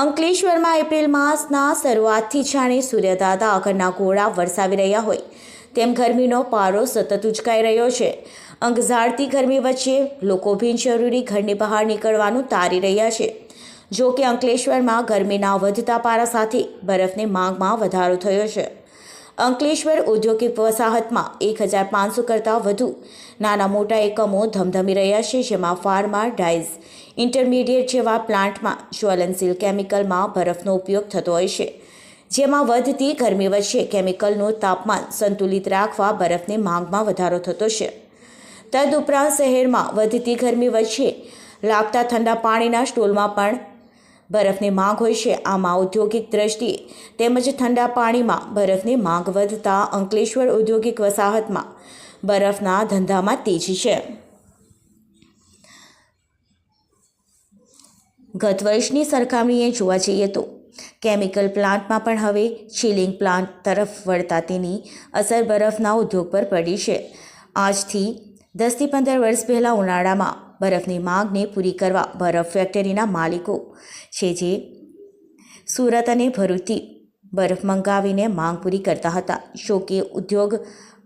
અંકલેશ્વરમાં એપ્રિલ માસના શરૂઆતથી જાણે સૂર્યદાદા આગળના ગોળા વરસાવી રહ્યા હોય, તેમ ગરમીનો પારો સતત ઉચકાઈ રહ્યો છે. અંગઝાડતી ગરમી વચ્ચે લોકો બિનજરૂરી ઘરની બહાર નીકળવાનું તારી રહ્યા છે. જો કે અંકલેશ્વરમાં ગરમીના વધતા પારા સાથે બરફની માંગમાં વધારો થયો છે. અંકલેશ્વર ઔદ્યોગિક વસાહતમાં એક હજાર પાંચસો કરતાં વધુ નાના મોટા એકમો ધમધમી રહ્યા છે, જેમાં ફાર્મા, ડાઇઝ ઇન્ટરમીડિયેટ જેવા પ્લાન્ટમાં જ્વલનશીલ કેમિકલમાં બરફનો ઉપયોગ થતો હોય છે. જેમાં વધતી ગરમી વચ્ચે કેમિકલનું તાપમાન સંતુલિત રાખવા બરફની માંગમાં વધારો થતો છે. તદુપરાંત શહેરમાં વધતી ગરમી વચ્ચે લાગતા ઠંડા પાણીના સ્ટોલમાં પણ બરફની માંગ હોય છે. આમાં ઔદ્યોગિક દ્રષ્ટિએ તેમજ ઠંડા પાણીમાં બરફની માંગ વધતા અંકલેશ્વર ઔદ્યોગિક વસાહતમાં બરફના ધંધામાં તેજી છે. ગત વર્ષની સરખામણીએ જોવા જઈએ તો કેમિકલ પ્લાન્ટમાં પણ હવે ચિલિંગ પ્લાન્ટ તરફ વળતા તેની અસર બરફના ઉદ્યોગ પર પડી છે. આજથી દસથી પંદર વર્ષ પહેલાં ઉનાળામાં બરફની માંગને પૂરી કરવા બરફ ફેક્ટરીના માલિકો છે જે સુરત અને ભરૂચથી બરફ મંગાવીને માંગ પૂરી કરતા હતા. જો કે ઉદ્યોગ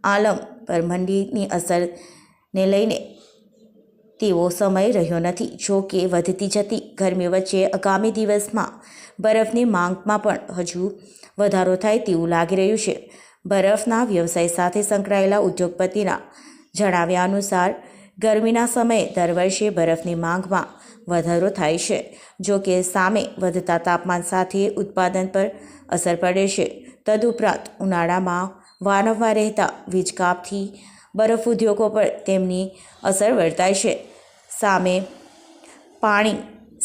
આલમ પર મંડીની અસરને લઈને તેવો સમય રહ્યો નથી. જો કે વધતી જતી ગરમી વચ્ચે આગામી દિવસમાં બરફની માંગમાં પણ હજુ વધારો થાય તેવું લાગી રહ્યું છે. બરફના વ્યવસાય સાથે સંકળાયેલા ઉદ્યોગપતિના જણાવ્યા અનુસાર, ગરમીના સમયે દર વર્ષે બરફની માંગમાં વધારો થાય છે. જો કે સામે વધતા તાપમાન સાથે ઉત્પાદન પર અસર પડે છે. તદુપરાંત ઉનાળામાં વારંવાર રહેતા વીજકાપથી બરફ ઉદ્યોગો પર તેમની અસર વર્તાય છે. સામે પાણી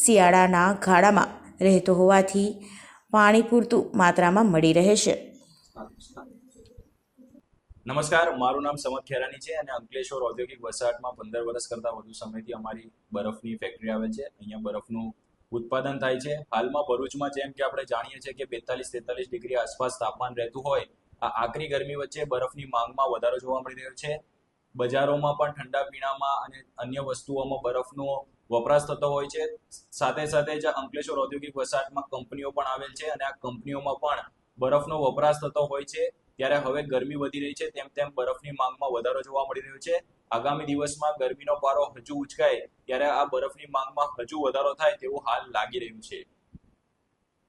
શિયાળાના ગાળામાં રહેતો હોવાથી પાણી પૂરતું માત્રામાં મળી રહે છે. નમસ્કાર, મારું નામ સમત ખેરાની છે અને અંકલેશ્વર ઔદ્યોગિક વસાહતમાં પંદર વર્ષ કરતાં વધુ સમયથી અમારી બરફની ફેક્ટરી આવે છે. અહીંયા બરફનું ઉત્પાદન થાય છે. હાલમાં ભરૂચમાં જેમ કે આપણે જાણીએ છીએ કે બેતાલીસ તેતાલીસ ડિગ્રી આસપાસ તાપમાન રહેતું હોય, આ આકરી ગરમી વચ્ચે બરફની માંગમાં વધારો જોવા મળી રહ્યો છે. બજારોમાં પણ ઠંડા પીણામાં અને અન્ય વસ્તુઓમાં બરફનો વપરાશ થતો હોય છે. સાથે સાથે જ અંકલેશ્વર ઔદ્યોગિક વસાહતમાં કંપનીઓ પણ આવેલ છે અને આ કંપનીઓમાં પણ બરફનો વપરાશ થતો હોય છે. ત્યારે હવે ગરમી વધી રહી છે, તેમ તેમ બરફની માંગમાં વધારો જોવા મળી રહ્યો છે. આગામી દિવસમાં ગરમીનો પારો હજુ ઉચકાય, ત્યારે આ બરફની માંગમાં હજુ વધારો થાય તેવું હાલ લાગી રહ્યું છે.